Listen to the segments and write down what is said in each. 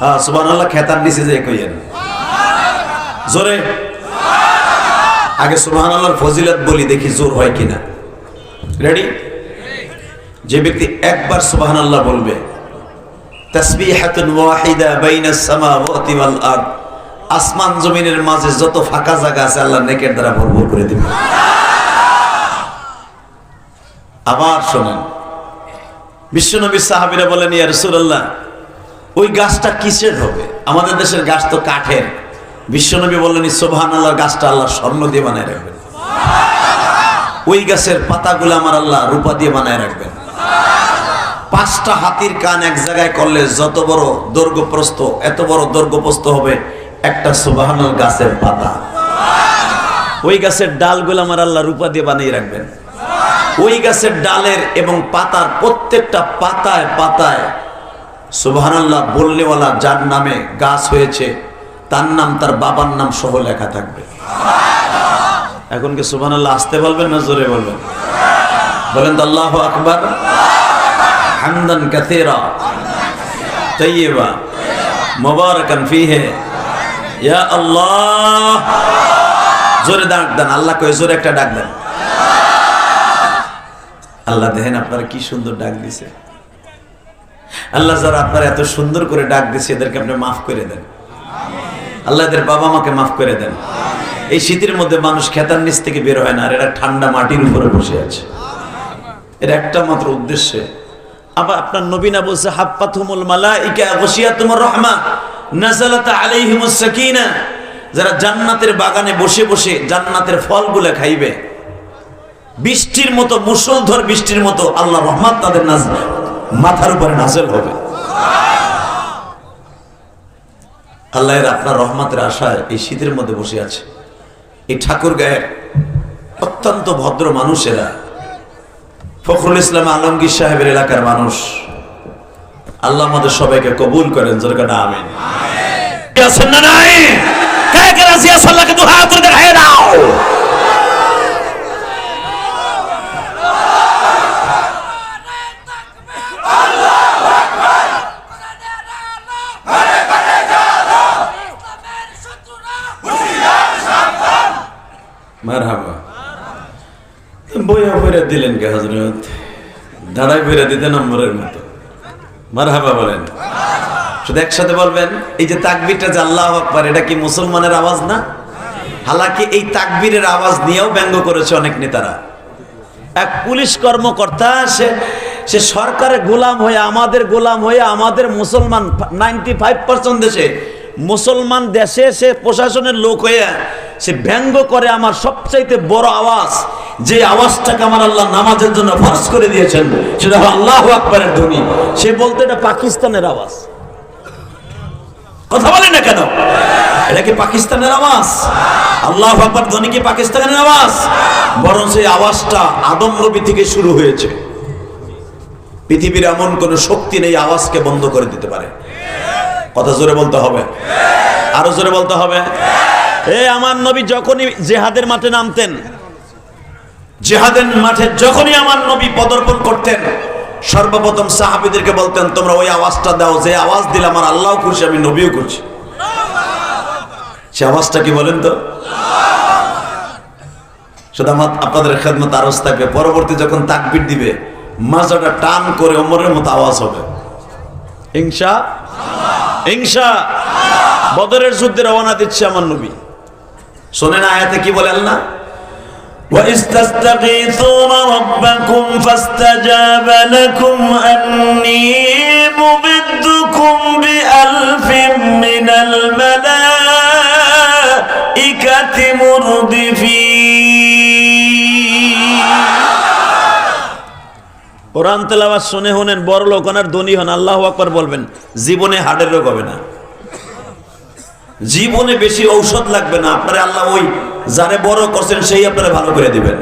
হ্যাঁ খেতার নিচে যে কইয়েন জোরে? আগে সুবহান আল্লাহর ফজিলত বলি, দেখি জোর হয় কিনা। রেডি যে ব্যক্তি একবার সুবহান আল্লাহ বলবে আসমান জমিনের মাঝে যত ফাঁকা জায়গা আছে, আল্লাহ নেকের দ্বারা ভরপুর করে দিবে। আবার শোনেন, বিশ্বনবী সাহাবীরা বলেন, ইয়া রাসূলুল্লাহ ওই গাছটা কিসের হবে? আমাদের দেশের গাছ তো কাঠের। বিশ্বনবী বললেন সোভান আল্লাহর গাছটা আল্লাহ স্বর্ণ দিয়ে বানায় রাখবেন। ওই গাছের পাতাগুলো আমার আল্লাহ রূপা দিয়ে বানায় রাখবেন। পাঁচটা হাতির কান এক জায়গায় করলে যত বড় দৈর্ঘ্যপ্রস্ত এত বড় দৈর্ঘ্যপ্রস্ত হবে একটা সুবাহানাল গাছের পাতা। ওই গাছের ডালগুলো আমার আল্লাহ রূপা দিয়ে বানিয়ে রাখবেন। ওই গাছের ডালের এবং পাতার প্রত্যেকটা পাতায় পাতায় সুবহানাল্লাহ, বললেওয়ালা যার নামে গাছ হয়েছে, তার নাম, তার বাবার নাম সহ লেখা থাকবে। এখন কি সুবহানাল্লাহ আসতে বলবেন না জোরে বলবেন? বলেন তো আল্লাহ আকবার। হামদান কাসীরা, তাইয়্যিবা, মুবারাকান ফীহি। আল্লাহ। জোরে ডাক দেন, আল্লাহ কই জোরে একটা ডাক দেন। আল্লাহ দেখেন আপনারা কি সুন্দর ডাক দিছে। আল্লাহ যারা আপনারা এত সুন্দর করে ডাক দিছে, এদেরকে আপনি মাফ করে দেন। আল্লাহ এদের বাবা মাকে মাফ করে দেন। এই শীতের মধ্যে মানুষ খেতার নিচ থেকে বের হয় না, আর এরা ঠান্ডা মাটির উপরে বসে আছে। এর একটা মাত্র উদ্দেশ্যে। আবার আপনার নবীনা বলছে হাপ্পাতুমুল মালাইকা গশিয়াতুমুর রহমা সাকিনা। যারা জান্নাতের বাগানে বসে বসে জান্নাতের ফলগুলো খাইবে, বৃষ্টির মতো মুসলধর বৃষ্টির মতো আল্লাহ রহমান তাদের নাজ মাথার উপরে নাজেল হবে। আল্লাহর আপনার রহমতের আশায় এই শীতের মধ্যে বসে আছে। এই ঠাকুর গায়ের অত্যন্ত ভদ্র মানুষেরা, ফখরুল ইসলাম আলমগীর সাহেবের এলাকার মানুষ, আল্লাহ আমাদের সবাইকে কবুল করেন জোরকাটা আমিন। আছেন না নাই? কে কে রাজি আছে? আল্লাহকে দু হাত করে বইরা দিলেন কে হজরত দাঁড়াই বইরা দিতে নম্বরের মতো। মারহাবা বলেন। শুধু একসাথে বলবেন, এই যে তাকবিরটা যে আল্লাহ এটা কি মুসলমানের আওয়াজ না? হালাকি এই তাকবীরের আওয়াজ নিয়েও ব্যঙ্গ করেছে অনেক নেতারা। এক পুলিশ কর্মকর্তা, সে সে সরকারের গোলাম হয়ে, আমাদের গোলাম হয়ে, আমাদের মুসলমান নাইনটি ফাইভ পার্সেন্ট দেশে, মুসলমান দেশে সে প্রশাসনের লোক হয়ে সে ব্যঙ্গ করে আমার সবচাইতে বড় আওয়াজ, যে আওয়াজটাকে আমার আল্লাহ নামাজের জন্য ফরজ করে দিয়েছেন, সেটা আল্লাহ আকবরের ধ্বনি। সে বলতে এটা পাকিস্তানের আওয়াজ। কথা বলে না কেন? এটা কি পাকিস্তানের আওয়াজ? আল্লাহ আকবর ধ্বনি কি পাকিস্তানের আওয়াজ? বরং সেই আওয়াজটা আদম নবী থেকে শুরু হয়েছে। পৃথিবীর এমন কোন শক্তি নেই আওয়াজকে বন্ধ করে দিতে পারে। কথা জোরে বলতে হবে। আরও জোরে বলতে হবে। এ আমার নবী যখনই জেহাদের মাঠে নামতেন জেহাদের মাঠে যখনই আমার নবী পদর্পণ করতেন সর্বপ্রথম সাহাবিদেরকে বলতেন তোমরা ওই আওয়াজটা দাও যে আওয়াজ দিলে আমার আল্লাহ করছি আমি নবীও করছি সে আওয়াজটা কি বলেন তো? শুধু আমার আপনাদের খেদমত আরজ থাকবে পরবর্তী যখন তাকবির দিবে মাজাটা টান করে ওমরের মতো আওয়াজ হবে। হিংসা হিংসা বদরের যুদ্ধে রওনা দিচ্ছে আমার নবী। শোনেন আয়াতে কি বলে আল্লাহ وإذ تستغيثون ربكم فاستجاب لكم أني ممدكم بألف من الملائكة مردفين কোরআন তেলাওয়াত শুনে হনেন বড় লোক ওনার ধনী হন আল্লাহ আকবার বলবেন জীবনে হার্টের রোগ হবে না জীবনে বেশি ঔষধ লাগবে না। আপনারা আল্লাহ ওই যারে বড় করছেন, সেই আপনারা ভালো করে দিবেন।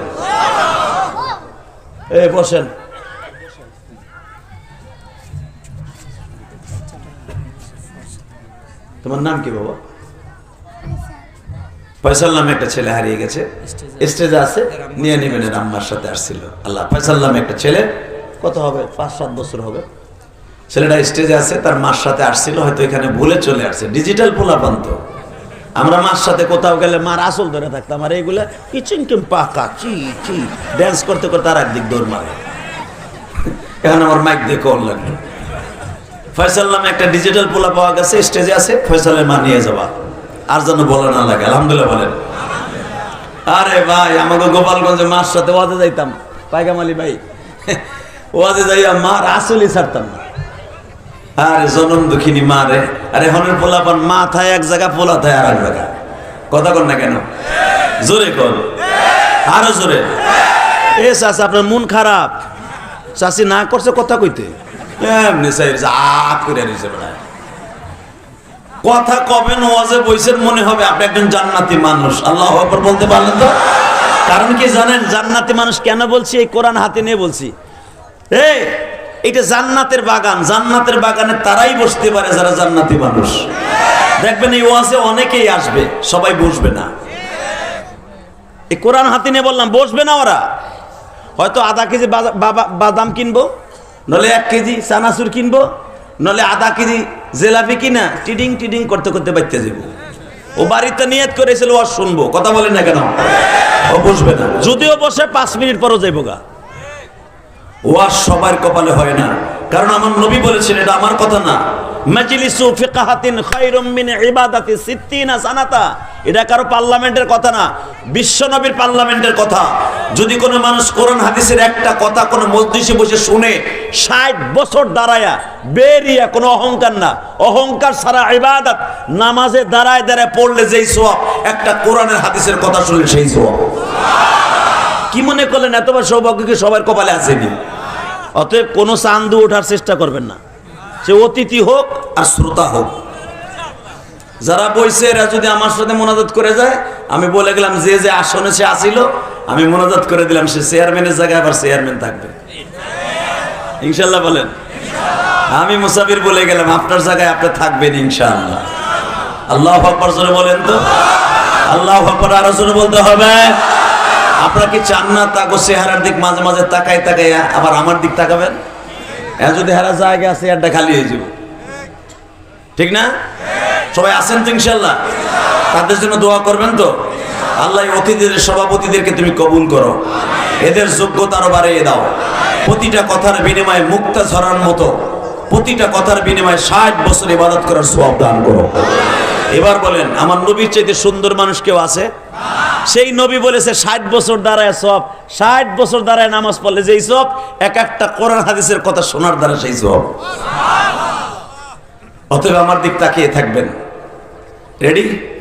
বসেন। তোমার নাম কি বাবা? ফয়সাল নামে একটা ছেলে হারিয়ে গেছে। স্টেজে আছে, নিয়ে নেবেন আম্মার সাথে আসছিল। আল্লাহ, ফয়সাল নামে একটা ছেলে। কত হবে? পাঁচ, সাত বছর হবে। ছেলেটা স্টেজে আছে, তার মার সাথে আসছিল, হয়তো এখানে ভুলে চলে আসছে। ডিজিটাল পোলাপান তো। আমরা মার সাথে কোথাও গেলে মার আসল ধরে থাকতাম, আর এইগুলা কিচিং কিম পাকা, চি চি ড্যান্স করতে করতে আর একদিক দৌড় মারে। এখন আমার মাইক দিয়ে কল লাগল ফয়সাল নামে একটা ডিজিটাল পোলা পাওয়া গেছে স্টেজে আছে, ফয়সালের মা নিয়ে যাবা। আর যেন বলে না লাগে, আলহামদুলিল্লাহ বলেন। আরে ভাই, আমাকে গোপালগঞ্জে মার সাথে ওয়াজে যাইতাম। পাইকামালি ভাই, ওয়াজে যাইয়া মার আসলই ছাড়তাম না। আরে জনম দুঃখিনী মা রে। আরে হনের পোলাপান, মা থায় এক জায়গা, পোলা থায় আর এক জায়গা। কথা কর না কেন? জোরে কর আরও জোরে। এ চাচা, আপনার মন খারাপ। চাষি না করছে কথা কইতে? কথা কবে নোয়াজে বইসের মনে হবে, আপনি একজন জান্নাতি মানুষ। আল্লাহ বলতে পারলেন তো? কারণ কি জানেন, জান্নাতি মানুষ কেন বলছি? এই কোরআন হাতে নিয়ে বলছি। এই এটা জান্নাতের বাগান, জান্নাতের বাগানে তারাই বসতে পারে যারা জান্নাতি মানুষ। দেখবেন এই ওয়াজে অনেকেই আসবে, সবাই বসবে না। এই কোরআন হাতে নিয়ে বললাম, বসবে না ওরা? হয়তো আধা কেজি বাদাম কিনবো, নলে এক কেজি চানাচুর কিনবো, নলে আধা কেজি জেলাপি কিনা, টিডিং টিডিং করতে করতে বাইতে যাব ও বাড়িতে নিয়ত করেছিল, ও শুনব। কথা বলে না কেন? ও বসবে না। যদিও বসে পাঁচ মিনিট পরও যাইব গা। ওয়াজ সবার কপালে হয় না। কারণ আমার নবী বলেছেন, এটা আমার কথা না। এটা কারও পার্লামেন্টের কথা না, বিশ্ব নবীর পার্লামেন্টের কথা। যদি কোনো মানুষ একটা কথা বসে শুনে, ষাট বছর দাঁড়ায়া, বেরিয়া, কোনো অহংকার না। অহংকার ইবাদত, নামাজে দাঁড়ায় দাঁড়ায় পড়লে যেই সোয়াব একটা কোরআনের হাদিসের কথা শুনলে সেই সোয়াব কি মনে করলেন এতবার সৌভাগ্য কি সবার কপালে আসেনি অতএব কোনো চান্দু ওঠার চেষ্টা করবেন না। সে অতিথি হোক আর শ্রোতা হোক। যারা বইছে, এরা যদি আমার সাথে মোনাজাত করে যায়, আমি বলে গেলাম, যে যে আসনে সে আসিল, আমি মোনাজাত করে দিলাম, সে চেয়ারম্যানের জায়গায় আবার চেয়ারম্যান থাকবে। ইনশাল্লাহ বলেন। আমি মুসাফির বলে গেলাম, আপনার জায়গায় আপনি থাকবেন ইনশাআল্লাহ। আল্লাহ আকবর জোরে বলেন তো। আল্লাহ আকবর আরও জোরে বলতে হবে। আপনারা কি চান না তাকো চেহারার দিক মাঝে মাঝে তাকাই তাকাই আবার আমার দিক তাকাবেন? হ্যাঁ যদি হারা জায়গা আছে একটা খালি হয়ে যাব। ঠিক না? সবাই আছেন তো ইনশাল্লাহ? তাদের জন্য দোয়া করবেন তো? আল্লাহ অতিথিদের সভাপতিদেরকে তুমি কবুল করো। এদের যোগ্যতা আরও বাড়িয়ে দাও। প্রতিটা কথার বিনিময়ে মুক্তা ঝরার মতো প্রতিটা কথার বিনিময়ে ষাট বছর ইবাদত করার সব দান করো। এবার বলেন, আমার নবীর চাইতে সুন্দর মানুষ কেউ আছে? সেই নবী বলেছে, ষাট বছর দাঁড়ায় সব, ষাট বছর দাঁড়ায় নামাজ পড়লে যেই সব, এক একটা কোরআন হাদিসের কথা শোনার দ্বারা সেই সব। অতএব আমার দিক তাকিয়ে থাকবেন। রেডি